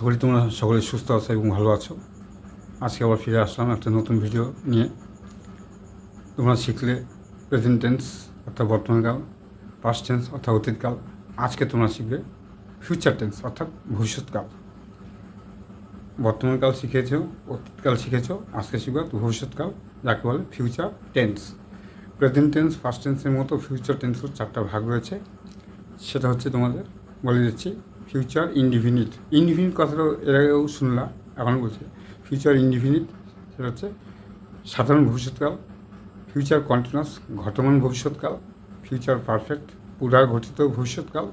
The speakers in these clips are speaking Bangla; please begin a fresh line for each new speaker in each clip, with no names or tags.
আশা করি তোমরা সকলে সুস্থ আছো এবং ভালো আছো। আজকে আবার ফিরে আসলাম একটা নতুন ভিডিও নিয়ে। তোমরা শিখলে প্রেজেন্ট টেন্স অর্থাৎ বর্তমানকাল পাস্ট টেন্স অর্থাৎ অতীতকাল। আজকে তোমরা শিখবে ফিউচার টেন্স অর্থাৎ ভবিষ্যৎকাল। বর্তমানকাল শিখেছ, অতীতকাল শিখেছো, আজকে শিখবে ভবিষ্যৎকাল, যাকে বলে future tense present tense past টেন্সের মতো ফিউচার টেন্সের চারটা ভাগ রয়েছে। সেটা হচ্ছে তোমাদের বলে দিচ্ছি। ফিউচার ইনডিফিনিট ইনডিফিনিট কথাটা এর আগেও শুনলাম, এখন বলছি। ফিউচার ইনডিফিনিট সেটা হচ্ছে সাধারণ ভবিষ্যৎকাল ফিউচার কন্টিনিউয়াস ঘটমান ভবিষ্যৎকাল ফিউচার পারফেক্ট পুরাঘটিত ভবিষ্যৎকাল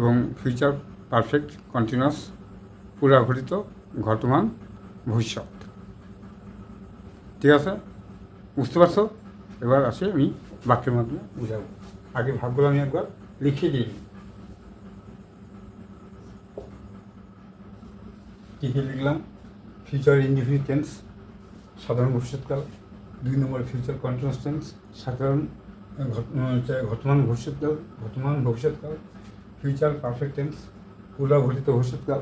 এবং ফিউচার পারফেক্ট কন্টিনিউয়াস পুরাঘটিত ঘটমান ভবিষ্যৎ। ঠিক আছে? বুঝতে পারছ? এবার আসে আমি বাক্যের মাধ্যমে বুঝাবো। আগে ভাগগুলো আমি একবার লিখে দিই। কী লিখলাম? ফিউচার ইনডিফিনিট টেন্স সাধারণ ভবিষ্যৎকাল, দুই নম্বর ফিউচার কন্টিনিউয়াস টেন্স সাধারণ ঘট- ঘটমান ভবিষ্যৎকাল ঘটমান ভবিষ্যৎকাল ফিউচার পারফেক্ট টেন্স পুনরাঘটিত ভবিষ্যৎকাল,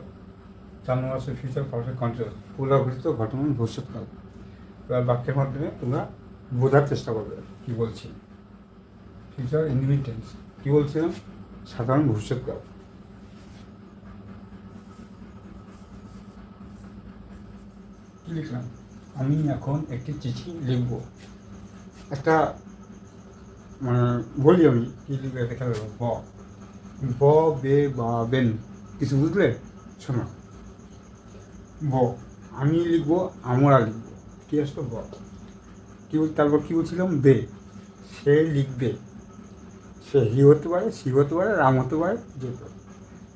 চার নম্বর আছে ফিউচার পারফেক্ট কন্টিনিউয়াস পুনরাঘটিত ঘটমান ভবিষ্যৎকাল। এবার বাক্যের মাধ্যমে তোমরা বোঝার চেষ্টা করবে কী বলছি। ফিউচার ইনডিফিনিট টেন্স কী বলছিলাম? সাধারণ ভবিষ্যৎকাল। লিখলাম। আমি এখন একটি চিঠি লিখব। একটা মানে বলি আমি, কি লিখবে দেখা যাবে ব। ব, বে, বা, বেন। কিছু বুঝলে? শোনো। ব। আমি লিখব, আমরা লিখব। কি আসলো? ব। কি বল, তারপর কি বলছিলাম? বে। সে লিখবে। সে হি হতে পারে, সি হতে পারে, রাম হতে পারে, যে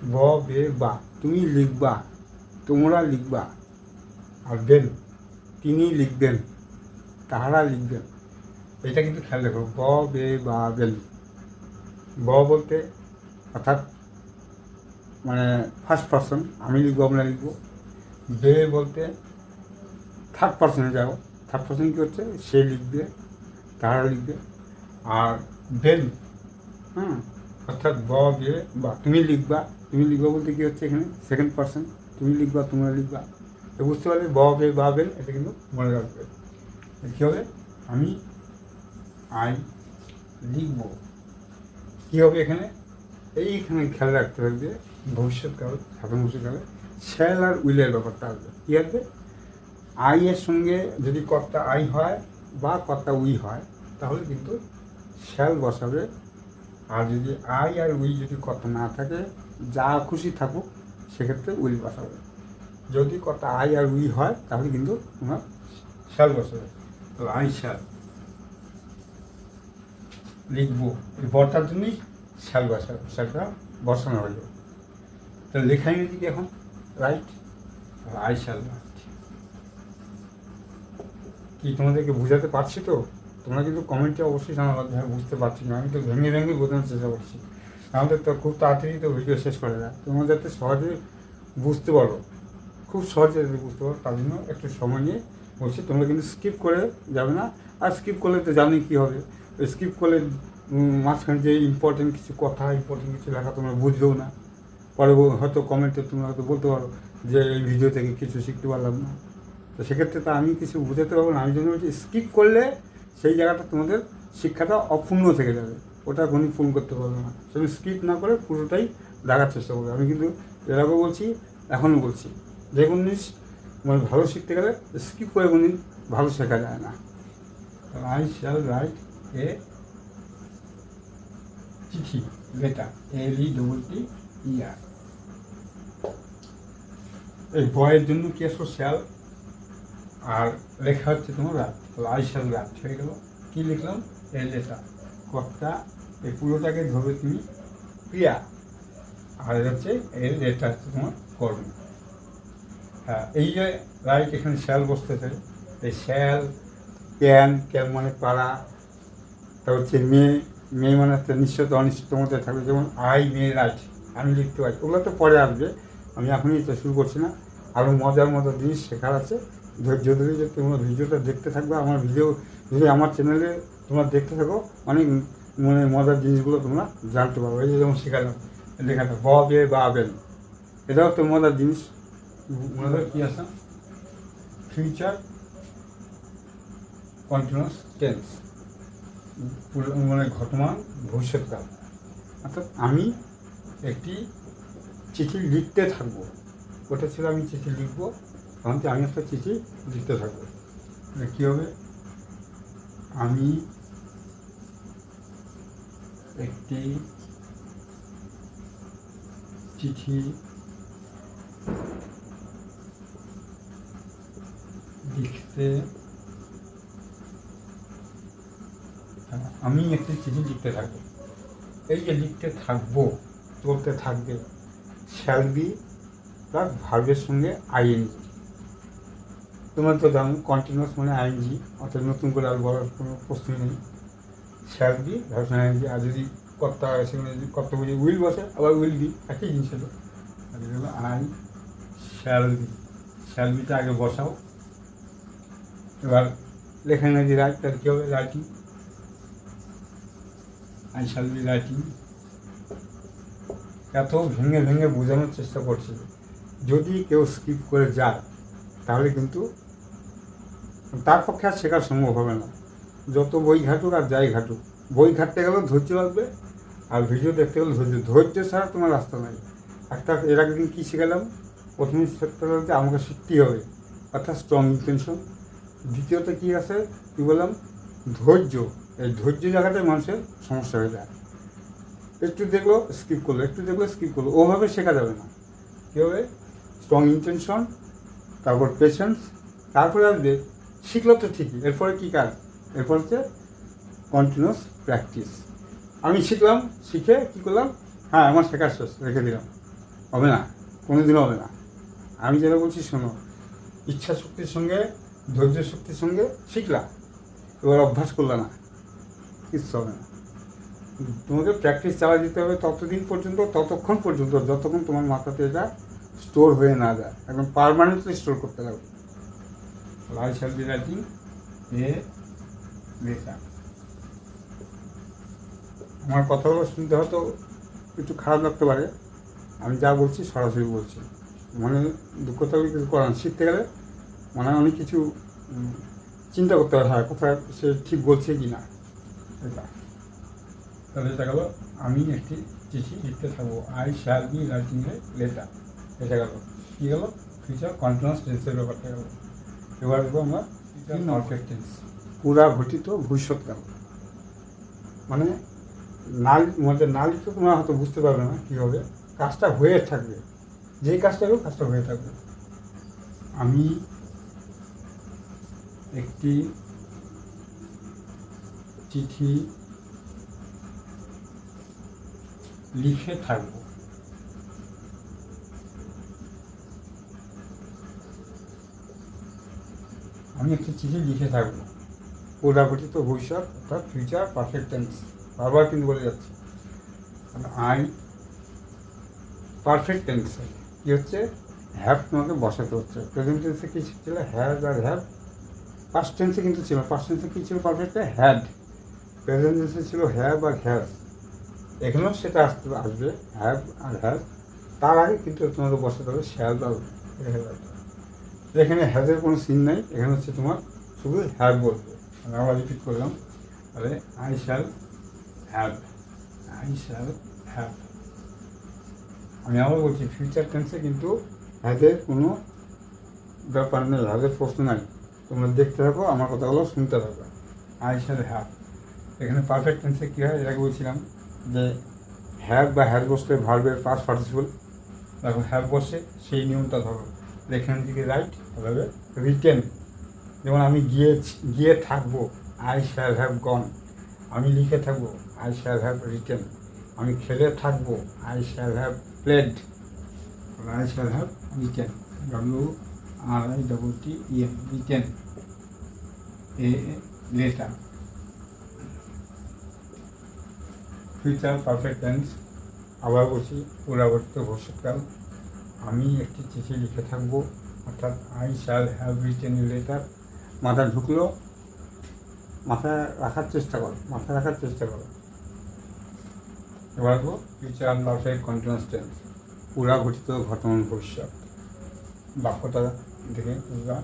ব, বে, বা। তুমি লিখবা। তোমরা লিখবা। আর বেন তিনি লিখবেন, তাহারা লিখবেন। এটা কিন্তু খেয়াল রেখো ব বে, বা, বেল। ব বলতে অর্থাৎ মানে ফার্স্ট পার্সন আমি লিখব, আমরা লিখব। বে বলতে থার্ড পার্সনে যাও। থার্ড পার্সন কী হচ্ছে? সে লিখবে তারা লিখবে। আর বেল হ্যাঁ অর্থাৎ ব বে, বা, তুমি লিখবা। তুমি লিখবা বলতে কী হচ্ছে এখানে? সেকেন্ড পার্সন তুমি লিখবা, তোমরা লিখবা। তো বুঝতে পারবে ব বে বা বেন এটা কিন্তু মনে রাখবে কী হবে? আমি আই লিখব। কী হবে এখানে? এইখানে খেয়াল রাখতে হবে ভবিষ্যৎকাল, সাধারণ ভবিষ্যৎকালে শ্যাল আর উইলের ব্যাপারটা আসবে কী আসবে আই এর সঙ্গে যদি কর্তা আই হয় বা কর্তা উই হয়, তাহলে কিন্তু শ্যাল বসাবে। আর যদি আই আর উই যদি কর্তা না থাকে, যা খুশি থাকুক, সেক্ষেত্রে উইল বসাবে। যদি কর্তা আই আর উই হয় তাহলে কিন্তু তোমার শ্যাল বসাবে তাহলে আই শ্যাল লিখব। এই বরটার জন্যই শ্যাল বসাবে শ্যালটা বসানো হলো তাহলে লেখা ইংরেজি কি এখন? রাইট আই শ্যাল রাইট কি তোমাদেরকে বোঝাতে পারছি তো? তোমরা কিন্তু কমেন্টে অবশ্যই জানাব হ্যাঁ বুঝতে পারছি না। আমি তো ভেঙে ভেঙে বোঝানোর চেষ্টা করছি। আমাদের তো খুব তাড়াতাড়ি তো ভিডিও শেষ করে দেয়। তোমরা যাতে সহজে বুঝতে পারো। খুব সহজে বুঝতে পারো, তার জন্য একটু সময় নিয়ে বলছি, তোমরা কিন্তু স্কিপ করে যাবে না। আর স্কিপ করলে তো জানোই কী হবে। স্কিপ করলে মাঝখানে যে ইম্পর্টেন্ট কিছু কথা ইম্পর্টেন্ট কিছু লেখা তোমরা বুঝবেও না। পরে হয়তো কমেন্টে তোমরা হয়তো বলতে পারো যে এই ভিডিও থেকে কিছু শিখতে পারলাম না। তো সেক্ষেত্রে তো আমি কিছু বোঝাতে পারব না। আমি জন্য বলছি স্কিপ করলে সেই জায়গাটা তোমাদের শিক্ষাটা অপূর্ণ থেকে যাবে। ওটা কোনো পূর্ণ করতে পারবে না। তুমি স্কিপ না করে পুরোটাই দেখার চেষ্টা করবে। আমি কিন্তু এর বলছি, এখনও বলছি। যে কোনো জিনিস মানে ভালো শিখতে গেলে স্কিপ করে কোনো ভালো শেখা যায় না। আই শ্যাল রাইট এ চিঠি, লেটার, এল ই ডবল টি ইয়ার এই বয়ের জন্য কি আসো শ্যাল? আর লেখা হচ্ছে তোমার রাত আই শ্যাল রাত হয়ে গেল। কী লিখলাম? A letter. কর্তা, এই পুরোটাকে ধরবে তুমি ক্রিয়া আর হচ্ছে এর লেটার হচ্ছে তোমার কর্ম। হ্যাঁ এই যে রাইট এখানে শ্যাল বসতেছে, এই শ্যাল, ক্যান ক্যান মানে পাড়া, তা হচ্ছে মেয়ে মেয়ে মানে হচ্ছে নিশ্চিত অনিশ্চিত মধ্যে থাকবে। যেমন আই মেয়ে রাইট আমি লিখতে পারি ওগুলো তো পরে আসবে, আমি এখনই এটা শুরু করছি না। আরও মজার মজার জিনিস শেখার আছে। ধৈর্য ধরে যে তোমরা ভিডিওটা দেখতে থাকবে, আমার ভিডিও, যদি আমার চ্যানেলে তোমরা দেখতে থাকো, অনেক মানে মজার জিনিসগুলো তোমরা জানতে পারবে। এই যেমন শেখালাম, লেখাটা, ব, বে, বা, বেন, এটাও তো মজার জিনিস। কি আছে? ফিউচার কন্টিনিউয়াস টেন্স মানে ঘটমান ভবিষ্যৎকাল। অর্থাৎ আমি একটি চিঠি লিখতে থাকব। ওটা ছিল আমি চিঠি লিখব। তখন আমি একটা চিঠি লিখতে থাকব। তাহলে কী হবে? আমি একটি চিঠি হ্যাঁ, আমি একটি চিঠি লিখতে থাকব। এই যে লিখতে থাকব চলতে থাকবে শ্যাল বি প্লাস ভার্বের সঙ্গে আইএনজি তোমার তো জানো কন্টিনিউয়াস মানে আইএনজি অর্থাৎ নতুন করে আর বলার কোনো প্রশ্নই নেই। শ্যাল বি ভার্বের আইএনজি আর যদি কর্তা সেখানে যদি কর্তা বুঝে উইল বসে আবার উইল বি একই জিনিস হলো। আই শ্যাল বি শ্যাল বিটা আগে বসাও। এবার লেখা যদি রাইট তাহলে কী হবে writing. I shall be writing. এত ভেঙে ভেঙে বোঝানোর চেষ্টা করছি। যদি কেউ স্কিপ করে যায়, তাহলে কিন্তু তার পক্ষে আর শেখা সম্ভব হবে না। যত বই ঘাটুক আর যাই ঘাটুক, বই ঘাটতে গেলেও ধৈর্য লাগবে আর ভিডিও দেখতে গেলে ধৈর্য। ধৈর্য ছাড়া তোমার রাস্তা নাই। একটা এর আগের দিন কী শিখালাম? প্রথমে শিখতে আমাকে শিখতেই হবে। অর্থাৎ স্ট্রং ইন্টেনশন দ্বিতীয়ত কী আছে? কী বললাম? ধৈর্য। এই ধৈর্য জায়গাটায় মানুষের সমস্যা হয়ে যায়। একটু দেখল স্কিপ করল। একটু দেখল স্কিপ করল। ওভাবে শেখা যাবে না। কী হবে? স্ট্রং ইন্টেনশন তারপর পেশেন্স তারপরে আসবে শিখলো তো ঠিকই। এরপরে কী কাজ? এরপর হচ্ছে কন্টিনিউস প্র্যাকটিস আমি শিখলাম, শিখে কী করলাম? হ্যাঁ আমার শেখার শেষ, রেখে দিলাম। হবে না। কোনো দিনও হবে না। আমি যেটা বলছি, শোনো। ইচ্ছা শক্তির সঙ্গে ধৈর্য শক্তির সঙ্গে শিখলা। এবার অভ্যাস করলে না। কিচ্ছু হবে না। তোমাকে প্র্যাকটিস চালিয়ে দিতে হবে ততদিন পর্যন্ত, ততক্ষণ পর্যন্ত, যতক্ষণ তোমার মাথাতে এটা স্টোর হয়ে না যায়। একদম পারমানেন্টলি স্টোর করতে লাগবে লাল শ্যাল বি আমার কথাগুলো শুনতে হয়তো একটু খারাপ লাগতে পারে। আমি যা বলছি সরাসরি বলছি। মানে দুঃখ থাকলে কিছু করার শিখতে গেলে মানে অনেক কিছু চিন্তা করতে হয় হ্যাঁ কোথায় সে ঠিক বলছে কি না এটা। তাহলে এটা গেল আমি একটি চিঠি লিখতে থাকব। I shall be writing a letter এটা গেল। কী গেল? ফিউচার কন্টিনিউয়াস টেন্সের ব্যাপারটা গেল। এবার দেখব আমরা পারফেক্ট টেন্স পুরা ঘটিত ভবিষ্যৎকাল মানে না মানে না লিখলে তোমরা হয়তো বুঝতে পারবে না কী হবে কাজটা হয়ে থাকবে। যেই কাজটা হোক কাজটা হয়ে থাকবে। আমি একটি চিঠি লিখে থাকব। আমি একটি চিঠি লিখে থাকব। পরিবর্তিত ভবিষ্যৎ অর্থাৎ ফিউচার পারফেক্ট টেন্স বারবার কিন্তু বলে যাচ্ছি। আই পারফেক্ট টেন্সে কী হচ্ছে? হ্যাভ তোমাকে বসাতে হচ্ছে। প্রেজেন্ট টেন্সে কী ছিল? হ্যাজ আর হ্যাভ পাস্ট টেন্সে কিন্তু ছিল পাস্ট টেন্সে কী ছিল পারফেক্টে হ্যাড প্রেজেন্ট টেন্সে ছিল হ্যাভ আর হ্যাভ এখানেও সেটা আসতে আসবে হ্যাভ আর হ্যাভ তার আগে কিন্তু তোমাকে বসাতে হবে শ্যাল আর এখানে হ্যাজের কোনো সিন নাই, এখানে হচ্ছে তোমার শুধু হ্যাভ বলবে। আমি আবার রিপিট করলাম, তাহলে I shall have I shall have আমি আবার বলছি ফিউচার টেন্সে কিন্তু হ্যাজের কোনো ব্যাপার নেই হ্যাজের প্রশ্ন নাই। তোমরা দেখতে থাকো, আমার কথাগুলো শুনতে থাকো। আই শ্যাল হ্যাভ এখানে পারফেক্ট টেন্সে কী হয়? এটাকে বলছিলাম যে হ্যাভ বা হ্যাজ বসতে ভার্বের পাস পার্টিসিপল দেখো হ্যাভ বসে সেই নিয়মটা ধরো। এখান থেকে রাইট হবে রিটেন যেমন আমি গিয়ে গিয়ে থাকব আই শ্যাল হ্যাভ গন আমি লিখে থাকব আই শ্যাল হ্যাভ রিটেন আমি খেলে থাকব I shall have played I shall have written W R I double T M written a letter future perfect tense আবার বলছি পুরাবর্তিত ভবিষ্যৎকাল আমি একটি চিঠি লিখে থাকব অর্থাৎ I shall have written letter মাথা ঢুকলো মাথায় রাখার চেষ্টা করো মাথায় রাখার চেষ্টা করো এবার ফিউচার পারফেক্ট কন্টিনিউয়াস টেন্স পুরা ঘটিত ঘটনার ভবিষ্যৎ বাক্যটা দেখে বুঝবা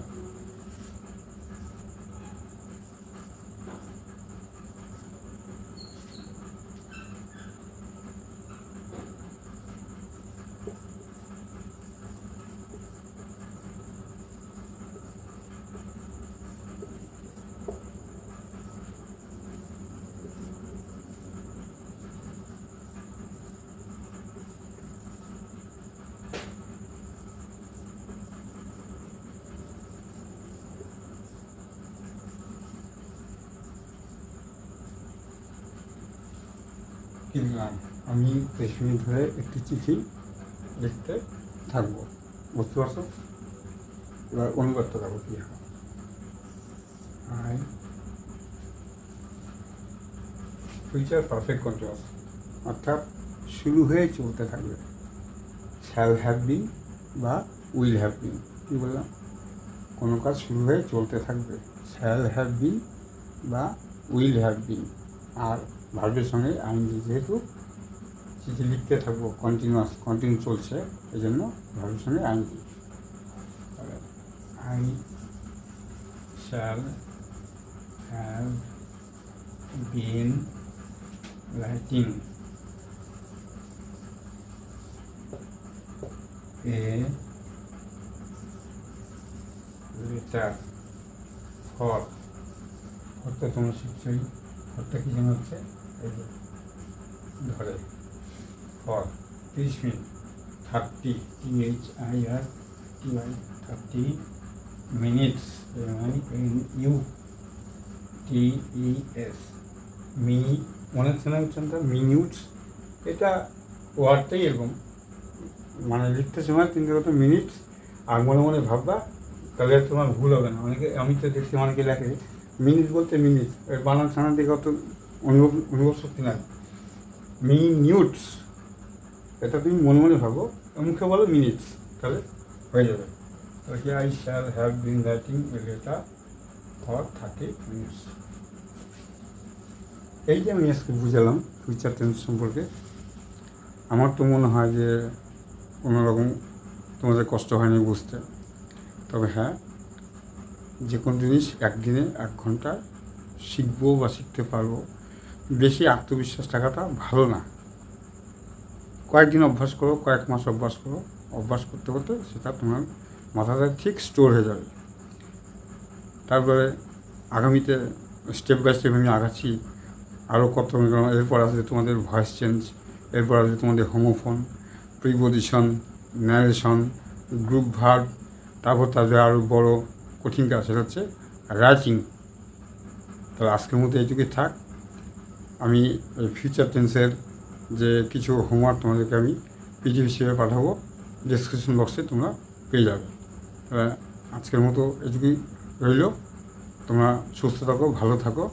লিখলাম আমি তেইশ মিনিট ধরে একটি চিঠি লিখতে থাকব। বুঝতে পারছ? এবার অনুবাদটা দেখো কী ফিউচার পারফেক্ট কন্টিনিউয়াস অর্থাৎ শুরু হয়ে চলতে থাকবে। শ্যাল হ্যাভ বিন বা উইল হ্যাভ বিন কী বললাম? কোনো কাজ শুরু হয়ে চলতে থাকবে। শ্যাল হ্যাভ বিন বা উইল হ্যাভ বিন আর ভার্বের সঙ্গে আইনজি যেহেতু চিঠি লিখতে থাকব কন্টিনিউয়াস কন্টিনিউ চলছে এই জন্য ভার্বের সঙ্গে ING I shall have been writing a letter for ফরটা তোমরা শিখছই ফরটা কি যেন হচ্ছে? ধরে, ফর, তিরিশ minute thirty T H I R T I thirty minutes M U T E S me মনে হচ্ছে না উচ্চারণটা মিনিউটস এটা ওয়ার্ডটাই এরকম। মানে লিখতে সময় তিনটে কত মিনিট আর মনে মনে ভাববা, তাহলে তোমার ভুল হবে না। অনেকে, আমি তো দেখছি অনেকে লেখে মিনিট বলতে মিনিট। বানান ছানার দিকে অত অনুভব অনুভব শক্তি নাই। মিনিউটস এটা তুমি মনে মনে ভাবো, মুখে বলো মিনিটস, তাহলে হয়ে যাবে। Okay I shall have been writing a letter for thirty minutes এই যে আমি আজকে বুঝালাম ফিউচার টেন্স সম্পর্কে, আমার তো মনে হয় যে কোনোরকম তোমাদের কষ্ট হয়নি বুঝতে। তবে হ্যাঁ যে কোনো জিনিস একদিনে এক ঘণ্টা শিখব বা শিখতে পারব। বেশি আত্মবিশ্বাস থাকাটা ভালো না। কয়েকদিন অভ্যাস করো, কয়েক মাস অভ্যাস করো। অভ্যাস করতে করতে সেটা তোমার মাথাটা ঠিক স্টোর হয়ে যাবে। তারপরে আগামীতে স্টেপ বাই স্টেপ আমি আগাচ্ছি। আরও কত এরপর আসবে তোমাদের ভয়েস চেঞ্জ এরপর আসবে তোমাদের homophone preposition narration group verb তারপর তাদের আরও বড় কঠিন কাজ সেটা হচ্ছে রাইটিং তাহলে আজকের মতো এইটুকুই থাক। আমি ফিউচার টেন্সের যে কিছু হোমওয়ার্ক তোমাদেরকে আমি পিজি হিসেবে পাঠাবো ডিসক্রিপশন বক্সে তোমরা পেয়ে যাবে। আজকের মতো এটুকুই রইল। তোমরা সুস্থ থাকো, ভালো থাকো।